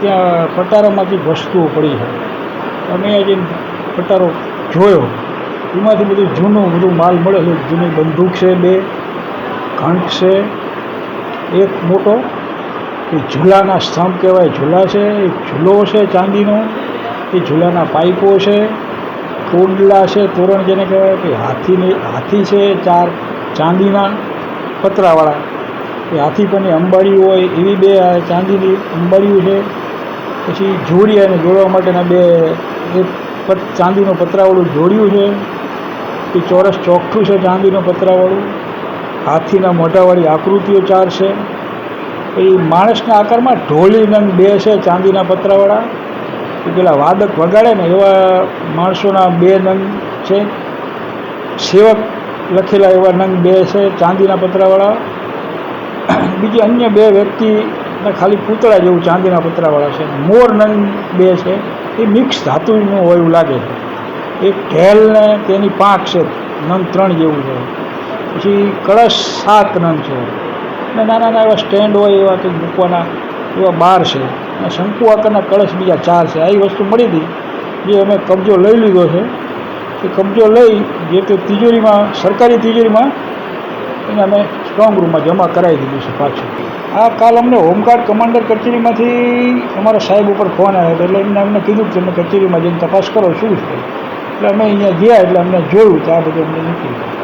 ત્યાં પટારામાંથી વસ્તુઓ પડી છે. અમે આજે પટારો જોયો. એમાંથી બધું જૂનું બધું માલ મળે છે. જૂની બંદૂક છે બે, ઘંટ છે, એક મોટો, એ ઝૂલાના સ્તંભ કહેવાય. ઝૂલા છે, એક ઝૂલો છે ચાંદીનો. એ ઝૂલાના પાઇપો છે. ટોડલા છે, તોરણ જેને કહેવાય કે હાથીની, હાથી છે, ચાર ચાંદીના પતરાવાળા. એ હાથી પરની અંબાડી હોય એવી બે ચાંદીની અંબાડીઓ છે. પછી જોડી અને જોડવા માટેના બે એક ચાંદીનું પતરાવાળું જોડિયું છે. એ ચોરસ ચોખ્ઠું છે ચાંદીનું પતરાવાળું. હાથીના મોઢાવાળી આકૃતિઓ ચાર છે. એ માણસના આકારમાં ઢોલી નંગ બે છે ચાંદીના પતરાવાળા. પેલા વાદક વગાડે ને એવા માણસોના બે નંગ છે. સેવક લખેલા એવા નંગ બે છે ચાંદીના પતરાવાળા. બીજી અન્ય બે વ્યક્તિના ખાલી પૂતળા જેવું ચાંદીના પૂતળાવાળા છે. મોર નંગ બે છે. એ મિક્સ ધાતુનું હોય એવું લાગે છે. એક ઢેલ ને તેની પાંખ છે. નંગ ત્રણ જેવું છે. પછી કળશ સાત નંગ છે. અને નાના નાના એવા સ્ટેન્ડ હોય એવા કંઈક મૂકવાના એવા બાર છે. અને શંકુ આકારના કળશ બીજા ચાર છે. આવી વસ્તુ મળી હતી. જે અમે કબજો લઈ લીધો છે. એ કબજો લઈ જે તે તિજોરીમાં, સરકારી તિજોરીમાં એને અમે સ્ટ્રોંગ રૂમમાં જમા કરાવી દીધું છે પાછું. આ કાલ અમને હોમગાર્ડ કમાન્ડર કચેરીમાંથી અમારા સાહેબ ઉપર ફોન આવ્યો એટલે એમને અમને કીધું કે તમે કચેરીમાં જઈને તપાસ કરો, શું છે. એટલે અમે અહીંયા ગયા, એટલે અમને જોયું તો આ બધું અમને નીકળી